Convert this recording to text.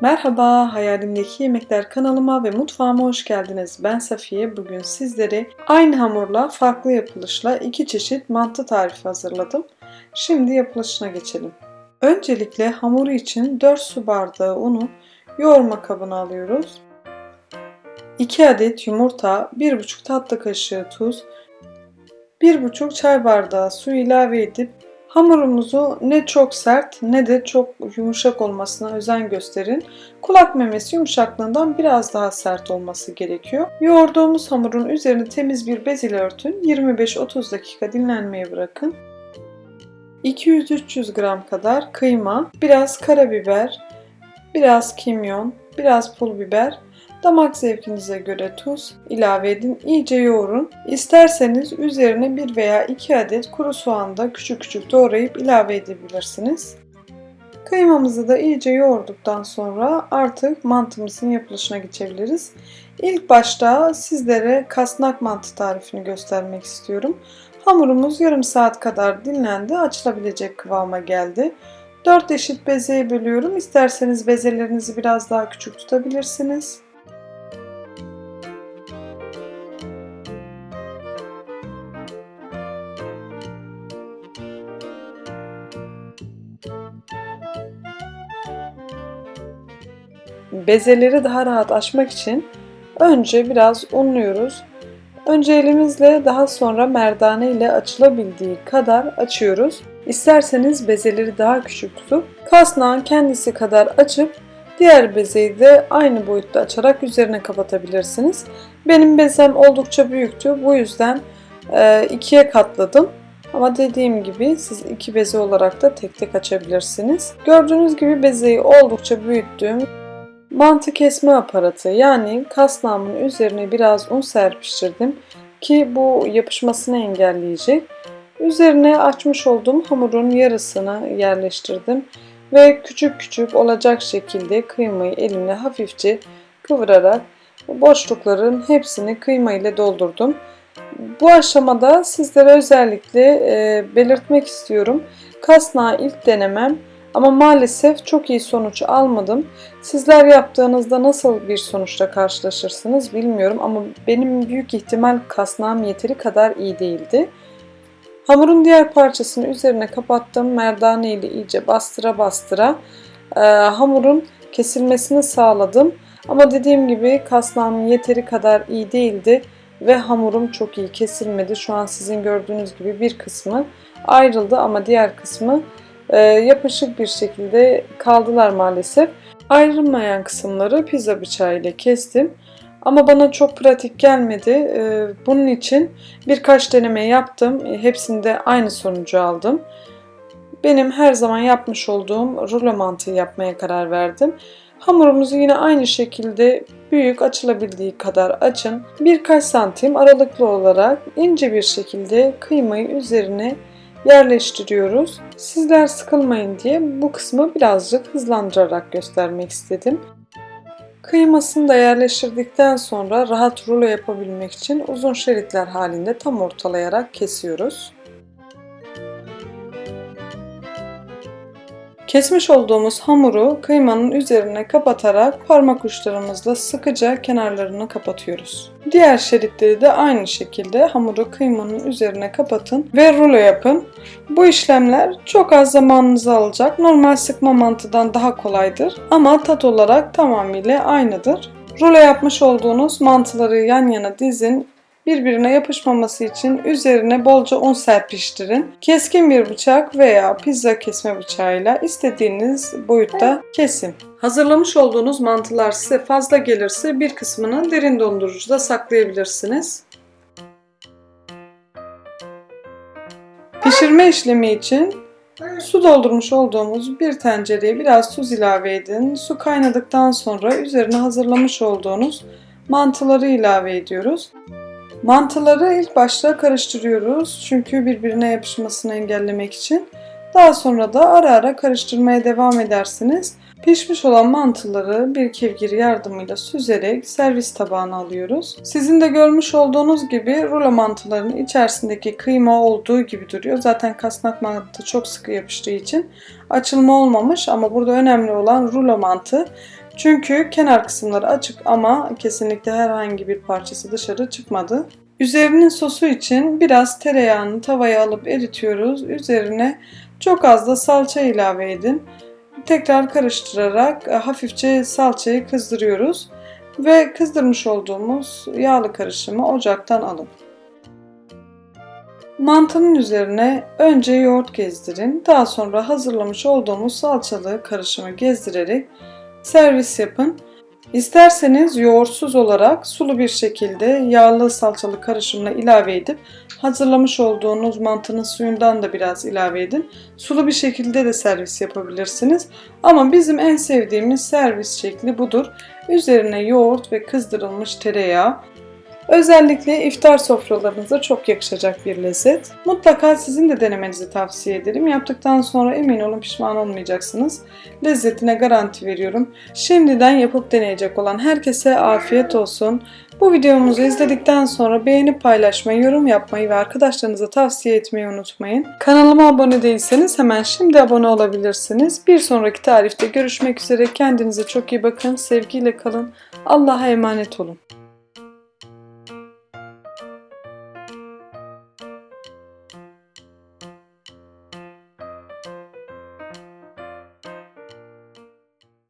Merhaba, Hayalimdeki Yemekler kanalıma ve mutfağıma hoş geldiniz. Ben Safiye. Bugün sizlere aynı hamurla farklı yapılışla iki çeşit mantı tarifi hazırladım. Şimdi yapılışına geçelim. Öncelikle hamuru için 4 su bardağı unu yoğurma kabına alıyoruz. 2 adet yumurta, 1,5 tatlı kaşığı tuz, 1,5 çay bardağı su ilave edip Hamurumuzu ne çok sert ne de çok yumuşak olmasına özen gösterin. Kulak memesi yumuşaklığından biraz daha sert olması gerekiyor. Yoğurduğumuz hamurun üzerini temiz bir bez ile örtün. 25-30 dakika dinlenmeye bırakın. 200-300 gram kadar kıyma, biraz karabiber, biraz kimyon, biraz pul biber, Damak zevkinize göre tuz ilave edin. İyice yoğurun. İsterseniz üzerine 1 veya 2 adet kuru soğan da küçük küçük doğrayıp ilave edebilirsiniz. Kıymamızı da iyice yoğurduktan sonra artık mantımızın yapılışına geçebiliriz. İlk başta sizlere kasnak mantı tarifini göstermek istiyorum. Hamurumuz yarım saat kadar dinlendi. Açılabilecek kıvama geldi. 4 eşit bezeye bölüyorum. İsterseniz bezelerinizi biraz daha küçük tutabilirsiniz. Bezeleri daha rahat açmak için önce biraz unluyoruz. Önce elimizle daha sonra merdane ile açılabildiği kadar açıyoruz. İsterseniz bezeleri daha küçük tutup kasnağın kendisi kadar açıp diğer bezeyi de aynı boyutta açarak üzerine kapatabilirsiniz. Benim bezem oldukça büyüktü. Bu yüzden e, ikiye katladım. Ama dediğim gibi siz iki beze olarak da tek tek açabilirsiniz. Gördüğünüz gibi bezeyi oldukça büyüttüm. Mantı kesme aparatı yani kasnağımın üzerine biraz un serpiştirdim ki bu yapışmasını engelleyecek. Üzerine açmış olduğum hamurun yarısını yerleştirdim ve küçük küçük olacak şekilde kıymayı elimle hafifçe kıvırarak boşlukların hepsini kıyma ile doldurdum. Bu aşamada sizlere özellikle e, belirtmek istiyorum. Kasnağı ilk denemem ama maalesef çok iyi sonuç almadım. Sizler yaptığınızda nasıl bir sonuçla karşılaşırsınız bilmiyorum ama benim büyük ihtimal kasnağım yeteri kadar iyi değildi. Hamurun diğer parçasını üzerine kapattım. Merdane ile iyice bastıra bastıra e, hamurun kesilmesini sağladım. Ama dediğim gibi kasnağım yeteri kadar iyi değildi ve hamurum çok iyi kesilmedi. Şu an sizin gördüğünüz gibi bir kısmı ayrıldı ama diğer kısmı e, yapışık bir şekilde kaldılar maalesef. Ayrılmayan kısımları pizza bıçağı ile kestim. Ama bana çok pratik gelmedi. E, bunun için birkaç deneme yaptım. Hepsinde aynı sonucu aldım. Benim her zaman yapmış olduğum rulo mantıyı yapmaya karar verdim. Hamurumuzu yine aynı şekilde büyük açılabildiği kadar açın. Birkaç santim aralıklı olarak ince bir şekilde kıymayı üzerine yerleştiriyoruz. Sizler sıkılmayın diye bu kısmı birazcık hızlandırarak göstermek istedim. Kıymasını da yerleştirdikten sonra rahat rulo yapabilmek için uzun şeritler halinde tam ortalayarak kesiyoruz. Kesmiş olduğumuz hamuru kıymanın üzerine kapatarak parmak uçlarımızla sıkıca kenarlarını kapatıyoruz. Diğer şeritleri de aynı şekilde hamuru kıymanın üzerine kapatın ve rulo yapın. Bu işlemler çok az zamanınızı alacak. Normal sıkma mantıdan daha kolaydır ama tat olarak tamamıyla aynıdır. Rulo yapmış olduğunuz mantıları yan yana dizin birbirine yapışmaması için üzerine bolca un serpiştirin. Keskin bir bıçak veya pizza kesme bıçağıyla istediğiniz boyutta kesin. Hazırlamış olduğunuz mantılar size fazla gelirse bir kısmını derin dondurucuda saklayabilirsiniz. Pişirme işlemi için su doldurmuş olduğumuz bir tencereye biraz tuz ilave edin. Su kaynadıktan sonra üzerine hazırlamış olduğunuz mantıları ilave ediyoruz. Mantıları ilk başta karıştırıyoruz çünkü birbirine yapışmasını engellemek için. Daha sonra da ara ara karıştırmaya devam edersiniz. Pişmiş olan mantıları bir kevgir yardımıyla süzerek servis tabağına alıyoruz. Sizin de görmüş olduğunuz gibi rulo mantılarının içerisindeki kıyma olduğu gibi duruyor. Zaten kasnak mantı çok sıkı yapıştığı için açılma olmamış ama burada önemli olan rulo mantı Çünkü kenar kısımları açık ama kesinlikle herhangi bir parçası dışarı çıkmadı. Üzerinin sosu için biraz tereyağını tavaya alıp eritiyoruz. Üzerine çok az da salça ilave edin. Tekrar karıştırarak e, hafifçe salçayı kızdırıyoruz ve kızdırmış olduğumuz yağlı karışımı ocaktan alın. Mantının üzerine önce yoğurt gezdirin. Daha sonra hazırlamış olduğumuz salçalı karışımı gezdirerek servis yapın. İsterseniz yoğurtsuz olarak sulu bir şekilde yağlı salçalı karışımla ilave edip hazırlamış olduğunuz mantının suyundan da biraz ilave edin. Sulu bir şekilde de servis yapabilirsiniz. Ama bizim en sevdiğimiz servis şekli budur. Üzerine yoğurt ve kızdırılmış tereyağı. Özellikle iftar sofralarınıza çok yakışacak bir lezzet. Mutlaka sizin de denemenizi tavsiye ederim. Yaptıktan sonra emin olun pişman olmayacaksınız. Lezzetine garanti veriyorum. Şimdiden yapıp deneyecek olan herkese afiyet olsun. Bu videomuzu izledikten sonra beğenip paylaşmayı, yorum yapmayı ve arkadaşlarınıza tavsiye etmeyi unutmayın. Kanalıma abone değilseniz hemen şimdi abone olabilirsiniz. Bir sonraki tarifte görüşmek üzere. Kendinize çok iyi bakın. Sevgiyle kalın. Allah'a emanet olun.